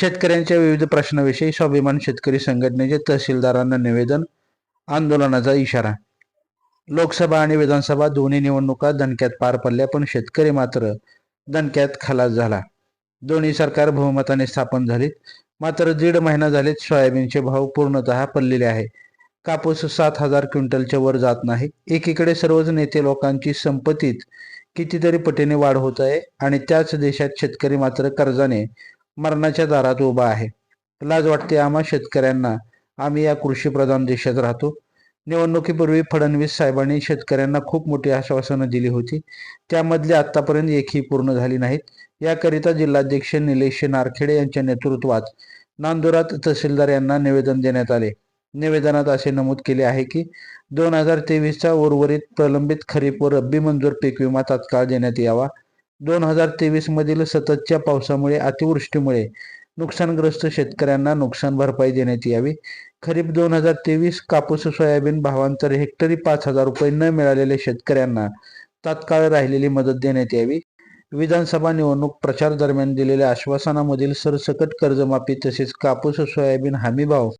शेतकऱ्यांच्या विविध प्रश्नाविषयी स्वाभिमान शेतकरी संघटनेचे तहसीलदारांना निवेदन आंदोलनाचा इशारा. लोकसभा आणि विधानसभा दोन्ही निवडणुका दणक्यात पार पडल्या पण शेतकरी मात्र दणक्यात खलास झाला. दोन्ही सरकार बहुमताने स्थापन झालीत. मात्र दीड महिना झालेत सोयाबीनचे भाव पूर्णतः पडलेले आहे कापूस सात हजार क्विंटलच्या वर जात नाही. एकीकडे सर्वच नेते लोकांची संपत्तीत कितीतरी पटीने वाढ होत आहे आणि त्याच देशात शेतकरी मात्र कर्जाने मरणाच्या दारात उभा आहे. लाज वाटते आम्हा शेतकऱ्यांना. आम्ही या कृषीप्रधान देशात राहतो. निवडणुकीपूर्वी फडणवीस साहेबांनी शेतकऱ्यांना खूप मोठी आश्वासनं दिली होती. त्यामधली आतापर्यंत एकही पूर्ण झाली नाहीत. याकरिता जिल्हाध्यक्ष निलेश नारखेडे यांच्या नेतृत्वात नांदुरात तहसीलदार यांना निवेदन देण्यात आले. निवेदनात असे नमूद केले आहे की दोन हजार तेवीसचा उर्वरित प्रलंबित खरीप व रब्बी मंजूर पीक विमा तात्काळ देण्यात यावा. दोन हजार तेवीस मधील सततच्या पावसामुळे अतिवृष्टीमुळे नुकसानग्रस्त शेतकऱ्यांना नुकसान भरपाई देण्यात यावी. खरीप दोन हजार तेवीस कापूस सोयाबीन भावांतर हेक्टरी पाच हजार रुपये न मिळालेल्या शेतकऱ्यांना तात्काळ राहिलेली मदत देण्यात यावी. विधानसभा निवडणूक प्रचार दरम्यान दिलेल्या आश्वासनामधील सरसकट कर्जमाफी तसेच कापूस सोयाबीन हमी भाव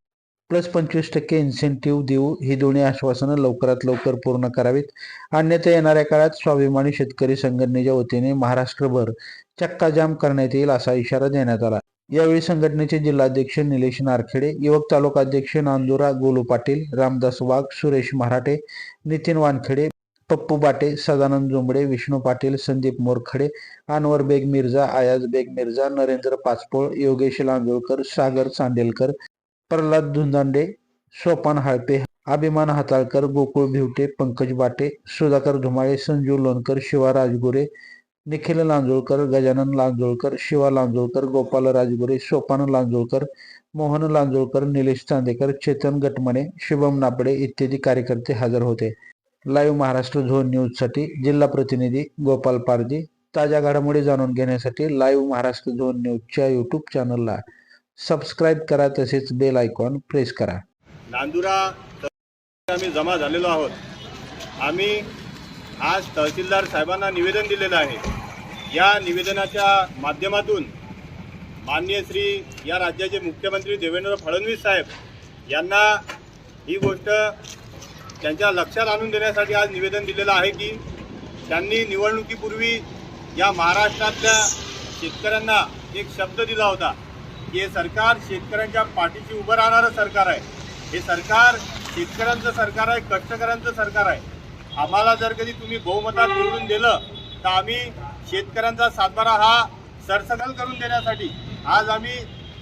प्लस पंचवीस टक्के इन्सेंटिव्ह देऊ ही दोन्ही आश्वासनं लवकरात लवकर पूर्ण करावीत. अन्यथा येणाऱ्या काळात स्वाभिमानी शेतकरी संघटनेच्या वतीने महाराष्ट्रभर चक्काजाम करण्यात येईल असा इशारा देण्यात आला. यावेळी संघटनेचे जिल्हाध्यक्ष निलेश नारखेडे युवक तालुकाध्यक्ष नांदुरा गोलू पाटील रामदास वाघ सुरेश मराठे नितीन वानखेडे पप्पू बाटे सदानंद जुंबडे विष्णू पाटील संदीप मोरखडे अनवर बेग मिर्झा आयाज बेग मिर्झा नरेंद्र पाचपोळ योगेश लांजोळकर सागर चांदेलकर प्रल्हाद धुंदांडे सोपान हाळपे अभिमान हाताळकर गोकुळ भिवटे पंकज बाटे सुधाकर धुमाळे संजू लोणकर शिवा राजगुरे निखिल लांजोळकर गजानन लांजोळकर शिवा लांजोळकर गोपाल राजगुरे सोपान लांजोळकर मोहन लांजोळकर निलेश चांदेकर चेतन गटमणे शुभम नापडे इत्यादी कार्यकर्ते हजर होते. लाईव्ह महाराष्ट्र झोन न्यूजसाठी जिल्हा प्रतिनिधी गोपाल पारदी ताज्या घडामोडी जाणून घेण्यासाठी लाईव्ह महाराष्ट्र झोन न्यूजच्या यूट्यूब चॅनलला सबस्क्राईब करा तसेच बेल आयकॉन प्रेस करा. नांदुरा आम्ही जमा झालेलो आहोत. आम्ही आज तहसीलदार साहेबांना निवेदन दिलेलं आहे. या निवेदनाच्या माध्यमातून माननीय श्री या राज्याचे मुख्यमंत्री देवेंद्र फडणवीस साहेब यांना ही गोष्ट त्यांच्या लक्षात आणून देण्यासाठी आज निवेदन दिलेलं आहे की त्यांनी निवडणुकीपूर्वी या महाराष्ट्रातल्या शेतकऱ्यांना एक शब्द दिला होता. हे सरकार शेतकऱ्यांच्या पाठीशी उभं राहणारं सरकार आहे. हे सरकार शेतकऱ्यांचं सरकार आहे कष्टकऱ्यांचं सरकार आहे. आम्हाला जर कधी तुम्ही बहुमतात निवडून दिलं तर आम्ही शेतकऱ्यांचा सातबारा हा सरसकल करून देण्यासाठी आज आम्ही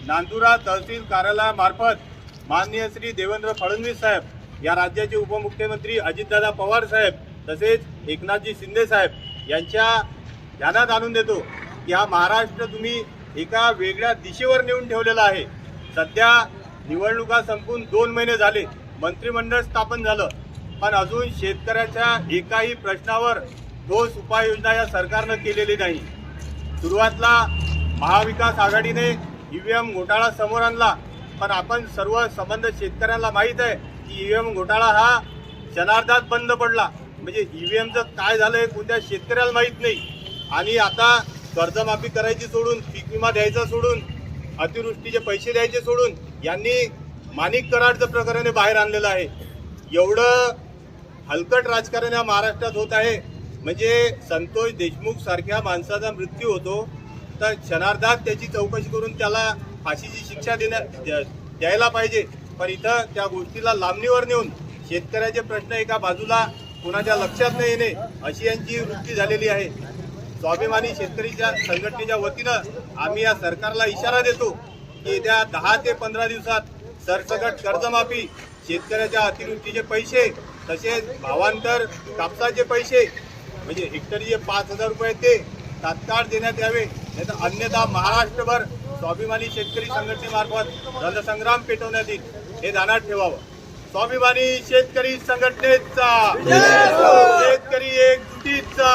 नांदुरा तहसील कार्यालयामार्फत माननीय श्री देवेंद्र फडणवीस साहेब या राज्याचे उपमुख्यमंत्री अजितदादा पवार साहेब तसेच एकनाथजी शिंदे साहेब यांच्या ध्यानात आणून देतो की हा महाराष्ट्र तुम्ही एका वेगळ्या दिशेवर नेऊन ठेवलेला आहे. सध्या निवडणुका संपून दोन महिने झाले. मंत्रिमंडळ स्थापन झालं. पण अजून शेतकऱ्याच्या एकाही प्रश्नावर ठोस उपाययोजना या सरकारनं केलेली नाही. सुरुवातला महाविकास आघाडीने ईव्हीएम घोटाळा समोर आणला. पण आपण सर्व संबंध शेतकऱ्यांना माहीत आहे की ईव्हीएम घोटाळा हा क्षणार्धात बंद पडला. म्हणजे ईव्हीएमचं काय झालं हे कोणत्या शेतकऱ्याला माहीत नाही. आणि आता कर्जमाफी करायची सोडून पीक विमा द्यायचा सोडून अतिवृष्टीचे पैसे द्यायचे सोडून यांनी माणिक कराडचं प्रकरण बाहेर आणलेलं आहे. एवढं हलकट राजकारण या महाराष्ट्रात होत आहे. म्हणजे संतोष देशमुख सारख्या माणसाचा मृत्यू होतो तर क्षणार्धात त्याची चौकशी करून त्याला फाशीची शिक्षा देण्या द्या- द्यायला पाहिजे. पण इथं त्या गोष्टीला लांबणीवर नेऊन शेतकऱ्याचे प्रश्न एका बाजूला कोणाच्या लक्षात न येणे अशी यांची वृत्ती झालेली आहे. स्वाभिमानी शेतकरीच्या संघटनेच्या वतीनं आम्ही या सरकारला इशारा देतो की येत्या दहा ते पंधरा दिवसात सरसकट कर्जमाफी शेतकऱ्याच्या अतिवृष्टीचे पैसे तसेच भावांतर कापसाचे पैसे म्हणजे हेक्टरी जे पाच हजार रुपये ते तात्काळ देण्यात यावे. नाहीतर अन्यथा महाराष्ट्रभर स्वाभिमानी शेतकरी संघटनेमार्फत रणसंग्राम पेटवण्यात येईल. हे ध्यानात ठेवावं. स्वाभिमानी शेतकरी संघटनेचा शेतकरी एकजुटीचा.